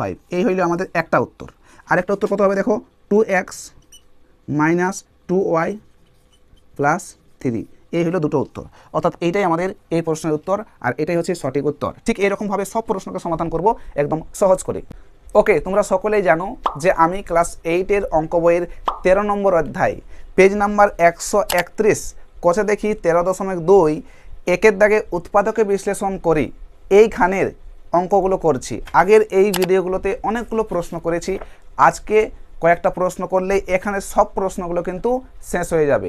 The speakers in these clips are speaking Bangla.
ফাইভ এই হইল আমাদের একটা উত্তর। আরেকটা উত্তর কত হবে দেখো? Two x minus two y plus three এই হলো দুটো উত্তর। অর্থাৎ এইটাই আমাদের এই প্রশ্নের উত্তর আর এটাই হচ্ছে সঠিক উত্তর। ঠিক এরকমভাবে সব প্রশ্নকে সমাধান করব একদম সহজ করে। ওকে, তোমরা সকলেই জানো যে আমি ক্লাস এইটের অঙ্ক বইয়ের তেরো নম্বর অধ্যায় পেজ নাম্বার একশো একত্রিশ, কষে দেখি তেরো দশমিক দুই, একের দাগে উৎপাদকে বিশ্লেষণ করি। এইখানের অঙ্কগুলো করছি। আগের এই ভিডিওগুলোতে অনেকগুলো প্রশ্ন করেছি। আজকে কয়েকটা প্রশ্ন করলেই এখানে সব প্রশ্নগুলো কিন্তু শেষ হয়ে যাবে।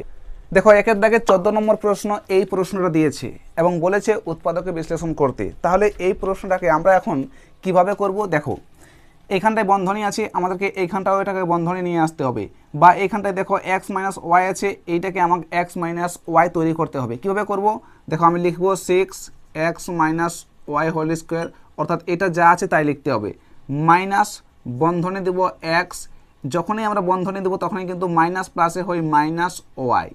দেখো, একের দাগে চোদ্দ নম্বর প্রশ্ন এই প্রশ্নটা দিয়েছে এবং বলেছে উৎপাদকে বিশ্লেষণ করতে। তাহলে এই প্রশ্নটাকে আমরা এখন কীভাবে করব? দেখো, এইখানটায় বন্ধনী আছে, আমাদেরকে এইখানটাও এটাকে বন্ধনী নিয়ে আসতে হবে। বা এইখানটায় দেখো এক্স মাইনাস ওয়াই আছে, এইটাকে আমাকে এক্স মাইনাস ওয়াই তৈরি করতে হবে। কীভাবে করব? দেখো, আমি লিখব six x minus y whole square অর্থাৎ এটা যা আছে তাই লিখতে হবে। মাইনাস বন্ধনী দেব এক্স যখনই আমরা বন্ধনী দেবো তখনই কিন্তু মাইনাস প্লাসে হয় মাইনাস ওয়াই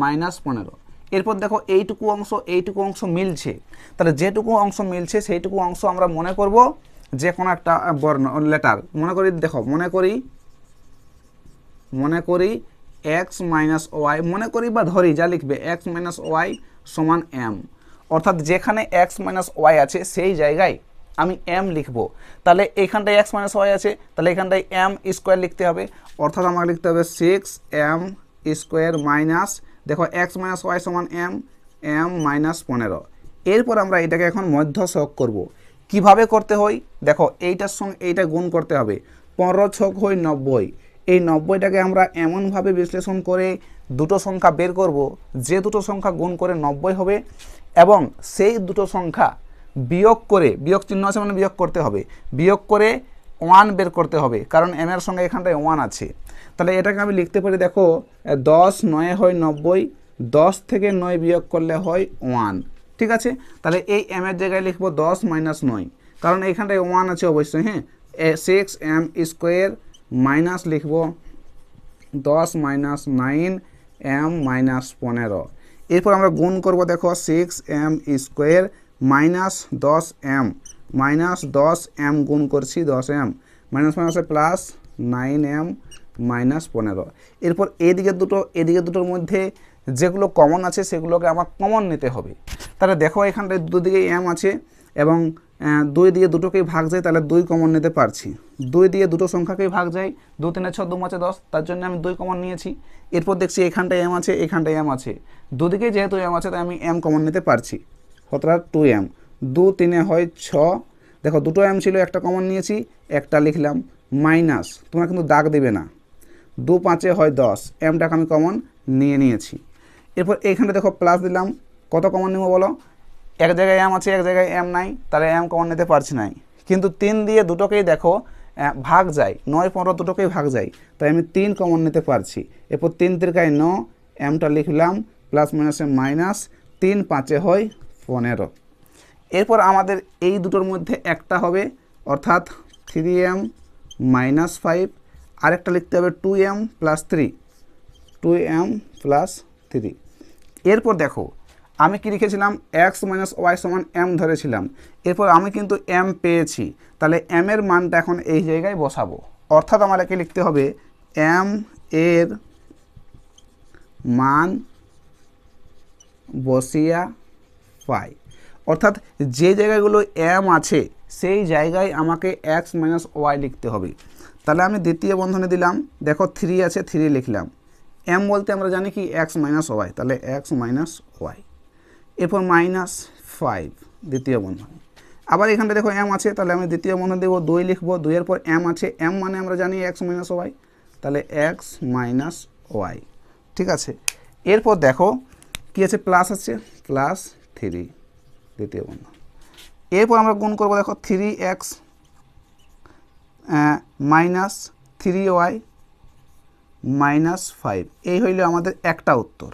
মাইনাস পনেরো। এরপর দেখো এইটুকু অংশ এইটুকু অংশ মিলছে। তাহলে যেটুকু অংশ মিলছে সেইটুকু অংশ আমরা মনে করব যে কোনো একটা বর্ণ লেটার মনে করি, দেখো, মনে করি মনে করি এক্স মাইনাস ওয়াই মনে করি বা ধরি যা লিখবে এক্স মাইনাস ওয়াই সমান এম অর্থাৎ যেখানে এক্স মাইনাস ওয়াই আছে সেই জায়গায় আমি এম লিখব। তাহলে এখানটায় এক্স মাইনাস ওয়াই আছে, তাহলে এখানটায় এম স্কোয়ার লিখতে হবে। অর্থাৎ আমাকে লিখতে হবে সিক্স এম স্কোয়ার মাইনাস দেখো এক্স মাইনাস ওয়াই সমান এম এম মাইনাস পনেরো। এরপর আমরা এটাকে এখন মধ্য শোক করব। কীভাবে করতে হয়? দেখো এইটার সঙ্গে এইটা গুণ করতে হবে। পনেরো ছক হয় নব্বই। এই নব্বইটাকে আমরা এমনভাবে বিশ্লেষণ করে দুটো সংখ্যা বের করব, যে দুটো সংখ্যা গুণ করে নব্বই হবে, এবং সেই দুটো সংখ্যা বিয়োগ করে, বিয়োগ চিহ্ন আছে মানে বিয়োগ করতে হবে। বিয়োগ করে ওয়ান বের করতে হবে, কারণ এম এর সঙ্গে এখানটায় ওয়ান আছে। তাহলে এটাকে আমি লিখতে পারি, দেখো, দশ নয় হয় নব্বই, দশ থেকে নয় বিয়োগ করলে হয় ওয়ান ঠিক আছে? তাহলে এই এম এর জায়গায় লিখব দশ মাইনাস নয়, কারণ এইখানটায় ওয়ান আছে অবশ্যই হ্যাঁ? সিক্স এম স্কোয়ার মাইনাস লিখব দশ মাইনাস নাইন এম মাইনাস পনেরো। এরপর আমরা গুণ করব, দেখো সিক্স এম স্কোয়ার মাইনাস দশ এম, মাইনাস দশ এম গুণ করছি দশ এম, মাইনাস মাইনাসে প্লাস নাইন এম মাইনাস পনেরো। এরপর এদিকে দুটো, এদিকে দুটোর মধ্যে যেগুলো কমন আছে সেগুলোকে আমার কমন নিতে হবে। তাহলে দেখো এখানটায় দুদিকে এম আছে এবং দুই দিয়ে দুটোকেই ভাগ যায়, তাহলে দুই কমন নিতে পারছি। দুই দিয়ে দুটো সংখ্যাকেই ভাগ যায় দু তিনে ছ দু মাছে দশ, তার জন্য আমি দুই কমন নিয়েছি। এরপর দেখছি এখানটায় এম আছে, এখানটায় এম আছে। দুদিকে যেহেতু এম আছে, তাই আমি এম কমন নিতে পারছি। কতটা টু এম দু তিনে হয় ছ। দেখো, দুটো এম ছিল, একটা কমন নিয়েছি, একটা লিখলাম মাইনাস তোমরা কিন্তু দাগ দেবে না। দু পাঁচে হয় দশ। এমটাকে আমি কমন নিয়ে নিয়েছি। এরপর এইখানে দেখো প্লাস দিলাম। কত কমন নেব বলো? এক জায়গায় এম আছে, এক জায়গায় এম নাই। তাহলে এম কমন নিতে পারছি নাই। কিন্তু তিন দিয়ে দুটোকেই দেখো ভাগ যায়। নয়, পনেরো দুটোকেই ভাগ যায়। তাই আমি তিন কমন নিতে পারছি। এরপর তিন তিরকায় ন এমটা লিখলাম প্লাস মাইনাসে মাইনাস তিন পাঁচে হয় পনেরো। এরপর আমাদের এই দুটোর মধ্যে একটা হবে, অর্থাৎ থ্রি এম মাইনাস ফাইভ আরেকটা লিখতে হবে two m plus three two m plus three এরপর দেখো, আমি কি লিখেছিলাম? এক্স মাইনাস ওয়াই সমান এম ধরেছিলাম। এরপর আমি কিন্তু এম পেয়েছি। তাহলে এম এর মানটা এখন এই জায়গায় বসাবো। অর্থাৎ আমাদেরকে লিখতে হবে এম এর মান বসিয়া পাই অর্থাৎ যে জায়গাগুলো এম আছে, সেই জায়গায় আমাকে এক্স মাইনাস ওয়াই লিখতে হবে। তাহলে আমি দ্বিতীয় বন্ধনে দিলাম। দেখো থ্রি আছে থ্রি লিখলাম। এম বলতে আমরা জানি কি? এক্স মাইনাস ওয়াই তাহলে এক্স মাইনাস ওয়াই এরপর মাইনাস ফাইভ দ্বিতীয় বন্ধনে। আবার এখানটা দেখো এম আছে, তাহলে আমি দ্বিতীয় বন্ধন দেবো, দুই লিখব, দুইয়ের পর এম আছে। এম মানে আমরা জানি এক্স মাইনাস ওয়াই তাহলে এক্স মাইনাস ওয়াই ঠিক আছে? এরপর দেখো কী আছে? প্লাস আছে। প্লাস থ্রি, দ্বিতীয় বন্ধন এরপর আমরা গুণ করব দেখো three x minus three y, minus five. এই হইল আমাদের একটা উত্তর।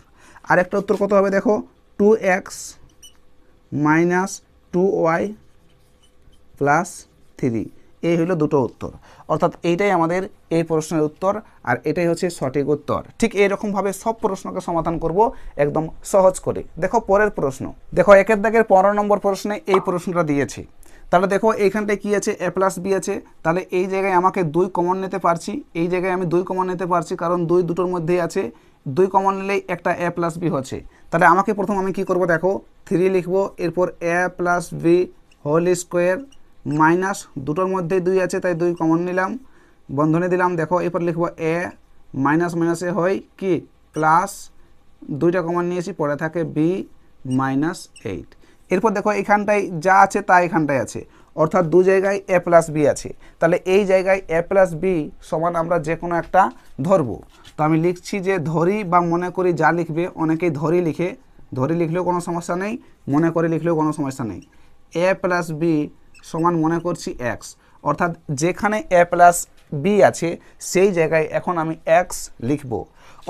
আর একটা উত্তর কত হবে দেখো? Two x minus two y plus three. এই হলো দুটো উত্তর। অর্থাৎ এইটাই আমাদের এই প্রশ্নের উত্তর আর এটাই হচ্ছে সঠিক উত্তর। ঠিক এইরকমভাবে সব প্রশ্নকে সমাধান করব একদম সহজ করে। দেখো পরের প্রশ্ন। দেখো একের দাগের পনেরো নম্বর প্রশ্নে এই প্রশ্নটা দিয়েছে। তাহলে দেখো এইখানটায় কি আছে? এ প্লাস বি আছে। তাহলে এই জায়গায় আমাকে দুই কমন নিতে পারছি। এই জায়গায় আমি দুই কমন নিতে পারছি কারণ দুই দুটোর মধ্যেই আছে। দুই কমন নিলেই একটা এ প্লাস বি হচ্ছে। তাহলে আমাকে প্রথম আমি কি করব দেখো? থ্রি লিখব। এরপর a plus b whole square minus দুটোর মধ্যে দুই আছে, তাই দুই কমন নিলাম। বন্ধনী দিলাম, দেখো, এরপর লিখব এ মাইনাস মাইনাসে হয় কি? প্লাস দুইটা কমন নিয়েছি, পরে থাকে বি মাইনাস এইট। এরপর দেখো, এখানটায় যা আছে, তা এখানটায় আছে। অর্থাৎ দু জায়গায় এ প্লাস বি আছে। তাহলে এই জায়গায় এ প্লাস বি সমান আমরা যে কোনো একটা ধরবো। তো আমি লিখছি যে ধরি বা মনে করি যা লিখবে, অনেকেই ধরি লিখে, ধরি লিখলেও কোনো সমস্যা নেই, মনে করে লিখলেও কোনো সমস্যা নেই। এ প্লাস বি সমান মনে করছি এক্স অর্থাৎ যেখানে এ প্লাস বি আছে, সেই জায়গায় এখন আমি এক্স লিখব।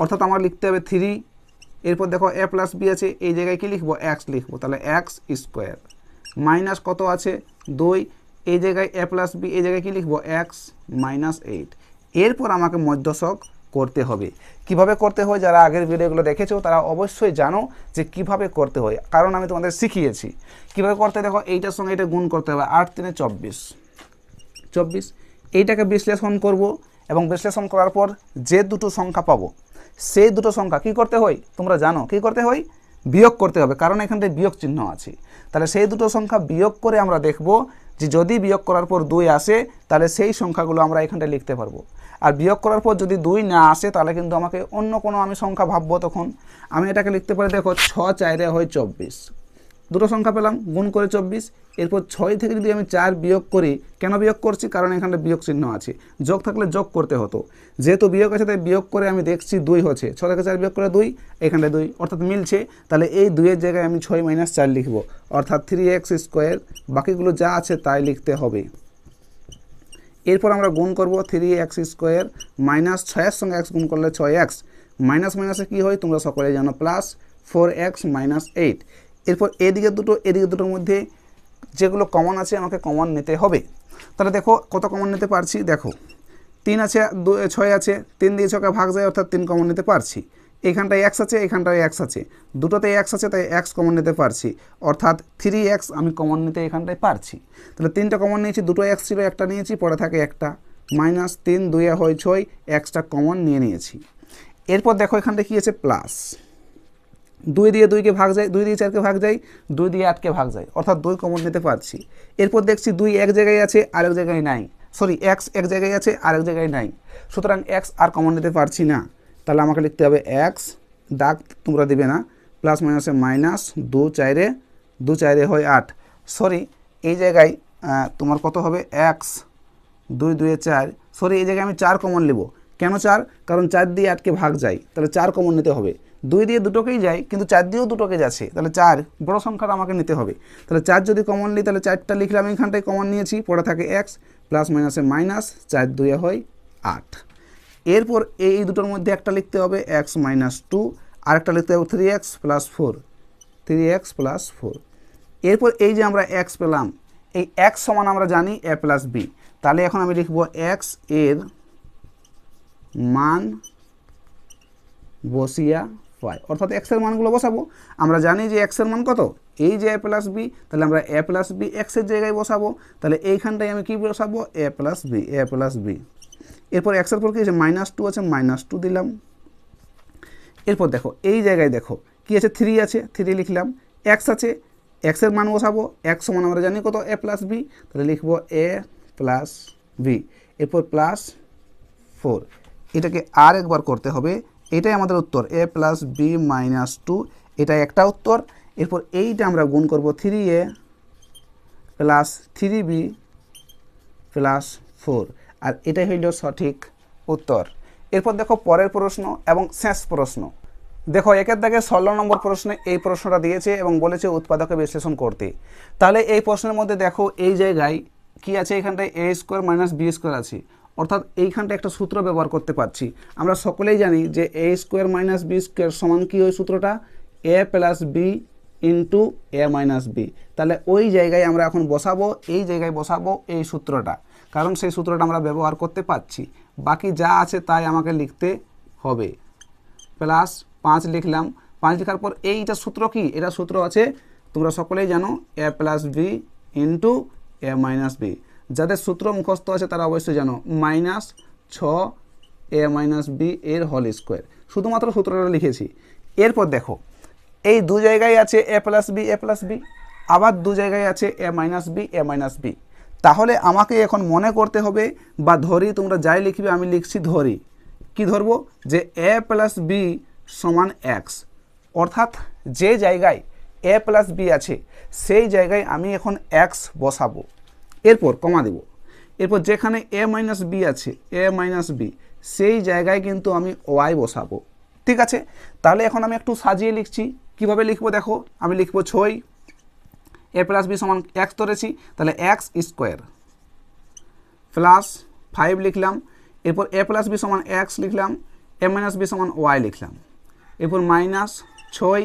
অর্থাৎ আমার লিখতে হবে থ্রি এরপর দেখো এ প্লাস বি আছে, এই জায়গায় কি লিখব? এক্স লিখব। তাহলে এক্স স্কোয়ার মাইনাস কত আছে? দুই। এই জায়গায় এ প্লাস বি এই জায়গায় কি লিখব? এক্স মাইনাস এইট এরপর আমাকে মধ্যশক করতে হবে। কীভাবে করতে হয়, যারা আগের ভিডিওগুলো দেখেছ, তারা অবশ্যই জানো যে কীভাবে করতে হয়। কারণ আমি তোমাদের শিখিয়েছি। কীভাবে করতে দেখো, এইটার সঙ্গে এটা গুণ করতে হবে। আট তিনে চব্বিশ। চব্বিশ। এইটাকে বিশ্লেষণ করব এবং বিশ্লেষণ করার পর যে দুটো সংখ্যা পাবো, সেই দুটো সংখ্যা কি করতে হয়, তোমরা জানো। কি করতে হয়, বিয়োগ করতে হবে। কারণ এখানটায় বিয়োগ চিহ্ন আছে। তাহলে সেই দুটো সংখ্যা বিয়োগ করে আমরা দেখব যে যদি বিয়োগ করার পর দুই আসে, তাহলে সেই সংখ্যাগুলো আমরা এখানটায় লিখতে পারব। আর বিয়োগ করার পর যদি দুই না আসে, তাহলে কিন্তু আমাকে অন্য কোনো আমি সংখ্যা ভাববো তখন। আমি এটাকে লিখতে পারি, দেখো, ছ চাইরে হয় চব্বিশ। দুটো সংখ্যা পেলাম, গুণ করে চব্বিশ। এরপর ছয় থেকে যদি আমি চার বিয়োগ করি, কেন বিয়োগ করছি? কারণ এখানে বিয়োগ চিহ্ন আছে। যোগ থাকলে যোগ করতে হতো। যেহেতু বিয়োগ আছে, তাই বিয়োগ করে আমি দেখছি দুই হচ্ছে। ছ থেকে চার বিয়োগ করে দুই, এখানে দুই, অর্থাৎ মিলছে। তাহলে এই দুইয়ের জায়গায় আমি ছয় মাইনাস চার লিখব। অর্থাৎ থ্রি এক্স স্কোয়ার বাকিগুলো যা আছে তাই লিখতে হবে। এরপর আমরা গুণ করব থ্রি এক্স স্কোয়ার মাইনাস ছয়ের সঙ্গে এক্স গুণ করলে ছয় এক্স মাইনাস মাইনাসে কী হয়? তোমরা সকলে জানো plus four x minus eight এরপর এদিকে দুটো, এদিকে দুটোর মধ্যে যেগুলো কমন আছে, আমাকে কমন নিতে হবে। তাহলে দেখো, কত কমন নিতে পারছি? দেখো, তিন আছে ছয় আছে, তিন দিয়ে ছকে ভাগ যায়, অর্থাৎ তিন কমন নিতে পারছি। এখানটায় এক্স আছে, এখানটায় এক্স আছে। দুটোতে এক্স আছে, তাই এক্স কমন নিতে পারছি। অর্থাৎ থ্রি এক্স আমি কমন নিতে এখানটায় পারছি। তাহলে তিনটা কমন নিয়েছি, দুটো এক্স ছিল, একটা নিয়েছি, পরে থাকে একটা। মাইনাস তিন দুইয়ে হয় ছয় এক্সটা কমন নিয়ে নিয়েছি। এরপর দেখো এখানটায় কী আছে প্লাস দুই দিয়ে দুইকে ভাগ যায়, দুই দিয়ে চারকে ভাগ যায়, দুই দিয়ে আটকে ভাগ যায়। অর্থাৎ দুই কমন নিতে পারছি। এরপর দেখছি দুই এক জায়গায় আছে, আরেক জায়গায় নাই। সরি এক্স এক জায়গায় আছে, আরেক জায়গায় নাই। সুতরাং এক্স আর কমন নিতে পারছি না। তাহলে আমাকে লিখতে হবে এক্স দাগ তোমরা দিবে না প্লাস মাইনাসে মাইনাস দু চাইরে দু চাইরে হয় আট। সরি এই জায়গায় তোমার কত হবে? এক্স দুই দুয়ে চার। সরি এই জায়গায় আমি চার কমন নেব কেন চার? কারণ চার দিয়ে আটকে ভাগ যায়। তাহলে চার কমন নিতে হবে। দুই দিয়ে দুটোকেই যায়, কিন্তু চার দিয়েও দুটোকে যাচ্ছে। তাহলে চার, বড় সংখ্যাটা আমাকে নিতে হবে। তাহলে চার যদি কমন নিই, তাহলে চারটা লিখলাম এখানটায় কমন নিয়েছি পরে থাকে এক্স প্লাস মাইনাসে মাইনাস চার দুয়ে হয় আট। এরপর এই দুটোর মধ্যে একটা লিখতে হবে এক্স মাইনাস টু আর একটা লিখতে হবে three x plus four three x plus four এরপর এই যে আমরা এক্স পেলাম, এই এক্স সমান আমরা জানি এ প্লাস বি তাহলে এখন আমি লিখব এক্সের মান বসিয়া পাই অর্থাৎ এক্সের মানগুলো বসাবো। আমরা জানি যে এক্সের মান কত? এই যে এ প্লাস বি তাহলে আমরা এ প্লাস বি এক্সের জায়গায় বসাবো। তাহলে এইখানটায় আমি কী বসাবো? A plus b a plus b এরপর এক্সের পর কি আছে? মাইনাস টু আছে মাইনাস টু দিলাম। এরপর দেখো, এই জায়গায় দেখো, কি আছে? থ্রি আছে থ্রি লিখলাম। এক্স আছে এক্সের মান বসাবো। এক্স সমান আমরা জানি কত? এ প্লাস বি তাহলে লিখব এ প্লাস বি এরপর প্লাস ফোর এটাকে আর একবার করতে হবে। এটাই আমাদের উত্তর। A plus b minus two এটা একটা উত্তর। এরপর এইটা আমরা গুণ করব three a plus three b plus four আর এটাই হইল সঠিক উত্তর। এরপর দেখো পরের প্রশ্ন এবং শেষ প্রশ্ন। দেখো একের দাগে ষোলো নম্বর প্রশ্নে এই প্রশ্নটা দিয়েছে এবং বলেছে উৎপাদকে বিশ্লেষণ করতে। তাহলে এই প্রশ্নের মধ্যে দেখো এই জায়গায় কি আছে? এখানটায় a square minus b square আছে। অর্থাৎ এইখানটা একটা সূত্র ব্যবহার করতে পারছি। আমরা সকলেই জানি যে a square minus b square সমান কী ওই সূত্রটা? A plus b into a minus b তাহলে ওই জায়গায় আমরা এখন বসাবো, এই জায়গায় বসাবো এই সূত্রটা। কারণ সেই সূত্রটা আমরা ব্যবহার করতে পারছি। বাকি যা আছে তাই আমাকে লিখতে হবে। প্লাস পাঁচ লিখলাম। পাঁচ লেখার পর এইটা সূত্র কি? এটা সূত্র আছে, তোমরা সকলেই জানো a plus b into a minus b যাদের সূত্র মুখস্থ আছে তারা অবশ্যই জানো মাইনাস ছ এ মাইনাস বি এর হোল স্কোয়ার শুধুমাত্র সূত্রটা লিখেছি। এরপর দেখো, এই দু জায়গায় আছে a plus b a plus b আবার দু জায়গায় আছে a minus b a minus b তাহলে আমাকে এখন মনে করতে হবে, বা ধরি তোমরা যাই লিখবে, আমি লিখছি ধরি। কি ধরবো? যে এ প্লাস বি সমান এক্স অর্থাৎ যে জায়গায় এ প্লাস বি আছে, সেই জায়গায় আমি এখন এক্স বসাবো। এরপর কমা দেব। এরপর যেখানে এ মাইনাস বি আছে এ মাইনাস বি সেই জায়গায় কিন্তু আমি ওয়াই বসাবো। ঠিক আছে? তাহলে এখন আমি একটু সাজিয়ে লিখছি। কীভাবে লিখব দেখো? আমি লিখব ছয়। এ প্লাস বি সমান এক্স ধরেছি, তাহলে এক্স স্কোয়ার প্লাস ফাইভ লিখলাম, এরপর এ প্লাস বি সমান এক্স লিখলাম এ মাইনাস বি সমান ওয়াই লিখলাম। এরপর মাইনাস ছয়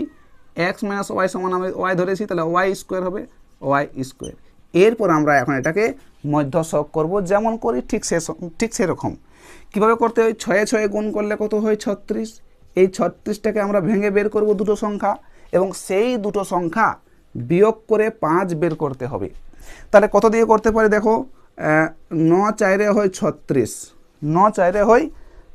এক্স মাইনাস ওয়াই সমান আমি ওয়াই ধরেছি, তাহলে ওয়াই স্কোয়ার হবে ওয়াই স্কোয়ার এরপর আমরা এখন এটাকে মধ্যশক করব, যেমন করি ঠিক সে ঠিক সেরকম। কীভাবে করতে হয়? ছয়ে ছয়ে গুণ করলে কত হয়? ছত্রিশ। এই ছত্রিশটাকে আমরা ভেঙে বের করব দুটো সংখ্যা এবং সেই দুটো সংখ্যা বিয়োগ করে পাঁচ বের করতে হবে। তাহলে কত দিয়ে করতে পারি দেখো? ন চাইরে হয় ছত্রিশ। ন চাইরে হয়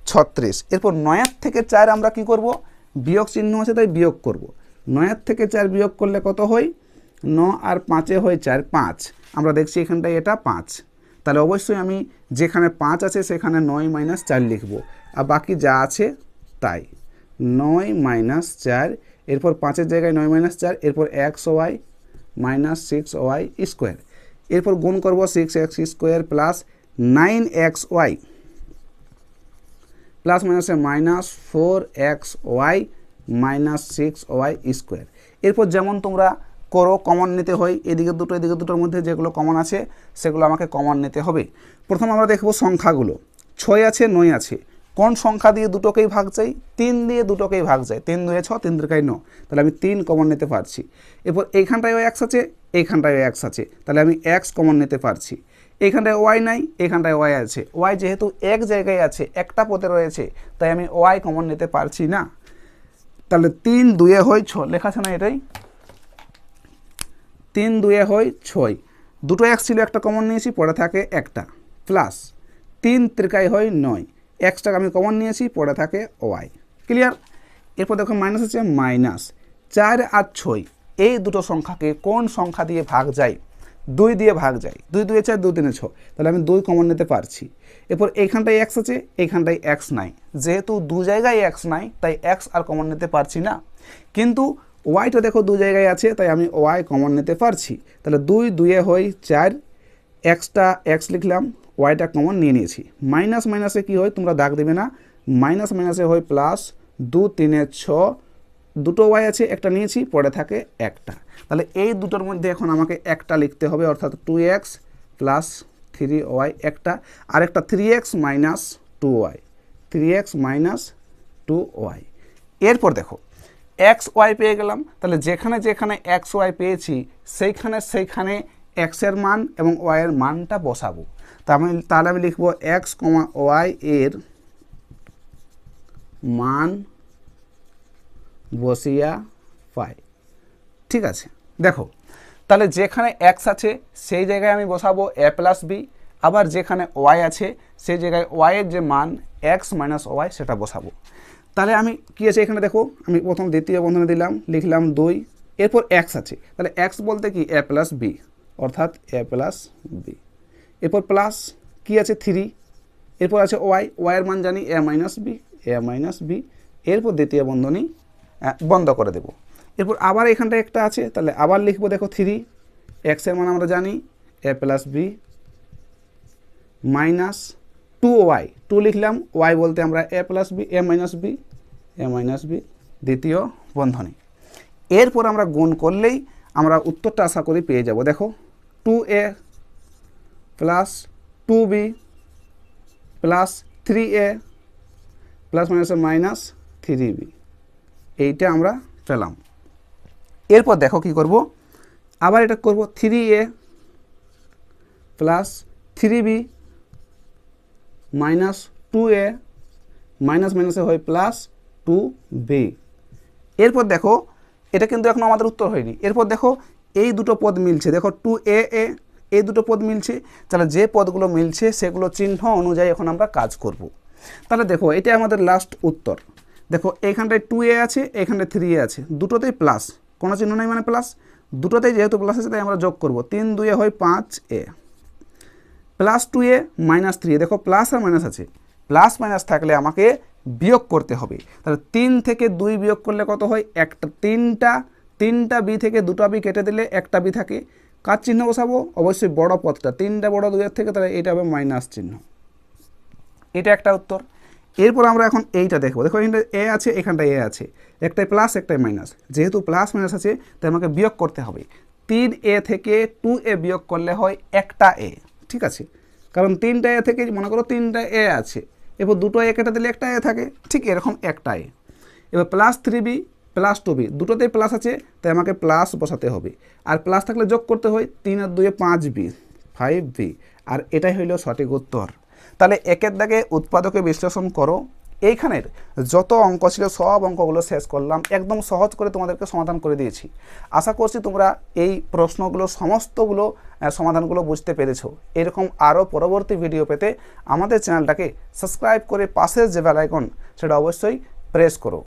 ছত্রিশ। এরপর নয়ের থেকে চার আমরা কি করব? বিয়োগ চিহ্ন আছে তাই বিয়োগ করব। নয়ের থেকে চার বিয়োগ করলে কত হয়? ন আর পাঁচে হয় চার, পাঁচ। আমরা দেখছি এখানটায় এটা পাঁচ। তাহলে অবশ্যই আমি যেখানে পাঁচ আছে সেখানে নয় মাইনাস চার লিখব। আর বাকি যা আছে তাই। নয় মাইনাস চার এরপর পাঁচের জায়গায় নয় মাইনাস চার, এরপর x y minus six y square এরপর গুণ করব six x square plus nine x y plus মাইনাসে minus four x y minus six y square এরপর যেমন তোমরা করো কমন নিতে হয়, এদিকে দুটো, এদিকে দুটোর মধ্যে যেগুলো কমন আছে, সেগুলো আমাকে কমন নিতে হবে। প্রথম আমরা দেখব সংখ্যাগুলো। ছয় আছে, নয় আছে। কোন সংখ্যা দিয়ে দুটোকেই ভাগ চাই? তিন দিয়ে দুটোকেই ভাগ যায় তিন দুয়ে ছ, তিন দুটোকেই ন। তাহলে আমি তিন কমন নিতে পারছি। এরপর এইখানটায় এক্স আছে এইখানটায় এক্স আছে। তাহলে আমি এক্স কমন নিতে পারছি। এইখানটায় ওয়াই নাই এখানটায় ওয়াই আছে। ওয়াই যেহেতু এক জায়গায় আছে, একটা পথে রয়েছে, তাই আমি ওয়াই কমন নিতে পারছি না। তাহলে তিন দুয়ে হয় ছ লেখা আছে না এটাই? তিন দুয়ে হয় ছয়। দুটো এক্স ছিল একটা কমন নিয়েছি, পরে থাকে একটা। প্লাস তিন ত্রিকায় হয় নয়। এক্সটাকে আমি কমন নিয়েছি, পরে থাকে ওয়াই ক্লিয়ার এরপর দেখো মাইনাস আছে মাইনাস চার আর ছয়, এই দুটো সংখ্যাকে কোন সংখ্যা দিয়ে ভাগ যায়? দুই দিয়ে ভাগ যায়। দুই দুয়ে চার, দুই তিনে ছ তাহলে আমি দুই কমন নিতে পারছি। এরপর এইখানটায় এক্স আছে, এইখানটায় এক্স নাই। যেহেতু দু জায়গায় এক্স নাই, তাই এক্স আর কমন নিতে পারছি না। কিন্তু ওয়াইটা দেখো দু জায়গায় আছে, তাই আমি ওয়াই কমন নিতে পারছি। তাহলে দুই দুয়ে হয় চার। এক্সটা এক্স লিখলাম ওয়াইটা কমন নিয়ে নিয়েছি। মাইনাস মাইনাসে কি হয়? তোমরা দাগ দেবে না। মাইনাস মাইনাসে হয় প্লাস দু তিনে ছ। দুটো ওয়াই আছে, একটা নিয়েছি, পরে থাকে একটা। তাহলে এই দুটোর মধ্যে এখন আমাকে একটা লিখতে হবে, অর্থাৎ two x plus three y একটা। আর একটা three x minus two y three x minus two y এরপর দেখো এক্স ওয়াই পেয়ে গেলাম। তাহলে যেখানে যেখানে এক্স ওয়াই পেয়েছি, সেইখানে সেইখানে এক্সের মান এবং ওয়াইয়ের মানটা বসাবো। আমি তাহলে আমি লিখব এক্স কমা ওয়াই এর মান বসিয়া পাই ঠিক আছে? দেখো, তাহলে যেখানে এক্স আছে, সেই জায়গায় আমি বসাবো এ প্লাস বি আবার যেখানে ওয়াই আছে, সেই জায়গায় ওয়াইয়ের যে মান এক্স মাইনাস ওয়াই সেটা বসাবো। তাহলে আমি কী আছে এখানে দেখো, আমি প্রথম দ্বিতীয় বন্ধনে দিলাম, লিখলাম দুই, এরপর এক্স আছে। তাহলে এক্স বলতে কি? এ প্লাস বি অর্থাৎ এ প্লাস বি। এরপর প্লাস কি আছে থ্রি? এরপর আছে ওয়াই, ওয়াইয়ের মান জানি a minus b, a minus b. এরপর দ্বিতীয় বন্ধনী বন্ধ করে দেব। এরপর আবার এখানটা একটা আছে, তাহলে আবার লিখব দেখো থ্রি। এক্সের মান আমরা জানি, a plus b minus two y. Two লিখলাম, ওয়াই বলতে আমরা a plus b, a minus b, a minus b, দ্বিতীয় বন্ধনী। এরপর আমরা গুণ করলেই আমরা উত্তরটা আশা করি পেয়ে যাব। দেখো two a plus two b plus three a plus মাইনাসে মাইনাস থ্রি বি এইটা আমরা পেলাম। এরপর দেখো কি করব? আবার এটা করব three A plus three B minus two A minus মাইনাসে হয় প্লাস টু বি এরপর দেখো, এটা কিন্তু এখনও আমাদের উত্তর হয়নি। এরপর দেখো এই দুটো পদ মিলছে। দেখো টু এ এ এই দুটো পদ মিলছে। তাহলে যে পদগুলো মিলছে, সেগুলো চিহ্ন অনুযায়ী এখন আমরা কাজ করব। তাহলে দেখো এটা আমাদের লাস্ট উত্তর। দেখো, এইখানটায় টু এ আছে, এইখানটায় থ্রি এ আছে। দুটোতেই প্লাস কোনো চিহ্ন নেই মানে প্লাস দুটোতেই যেহেতু প্লাস আছে, তাই আমরা যোগ করব। তিন দুয়ে হয় পাঁচ A plus two A minus three A দেখো প্লাস আর মাইনাস আছে। প্লাস মাইনাস থাকলে আমাকে বিয়োগ করতে হবে। তাহলে তিন থেকে দুই বিয়োগ করলে কত হয়? একটা। তিনটা তিনটা বি থেকে দুটা বি কেটে দিলে একটা বি থাকে। কার চিহ্ন বসাবো? অবশ্যই বড় পথটা। তিনটা বড় দুয়ের থেকে তাহলে এটা হবে মাইনাস চিহ্ন। এটা একটা উত্তর। এরপর আমরা এখন এইটা দেখব। দেখো এখানটা এ আছে এখানটা এ আছে। একটাই প্লাস একটাই মাইনাস। যেহেতু প্লাস, মাইনাস আছে, তাই আমাকে বিয়োগ করতে হবে। তিন এ থেকে টু এ বিয়োগ করলে হয় একটা এ, ঠিক আছে? কারণ তিনটা এ থেকে, মনে করো তিনটা এ আছে। এরপর দুটো এ কেটে দিলে একটা এ থাকে। ঠিক এরকম একটা এ। এবার plus three B plus two B. দুটোতেই প্লাস আছে, তাই আমাকে প্লাস বসাতে হবে। আর প্লাস থাকলে যোগ করতে হয় তিন আর দুয়ে পাঁচ বি, ফাইভ বি। আর এটাই হইল সঠিক উত্তর। তাহলে একের দাগে উৎপাদকে বিশ্লেষণ করো। এইখানের যত অঙ্ক ছিল, সব অঙ্কগুলো শেষ করলাম। একদম সহজ করে তোমাদেরকে সমাধান করে দিয়েছি। আশা করছি তোমরা এই প্রশ্নগুলো, সমস্তগুলো সমাধানগুলো বুঝতে পেরেছ। এরকম আরও পরবর্তী ভিডিও পেতে আমাদের চ্যানেলটাকে সাবস্ক্রাইব করে পাশের যে বেল আইকন, সেটা অবশ্যই প্রেস করো।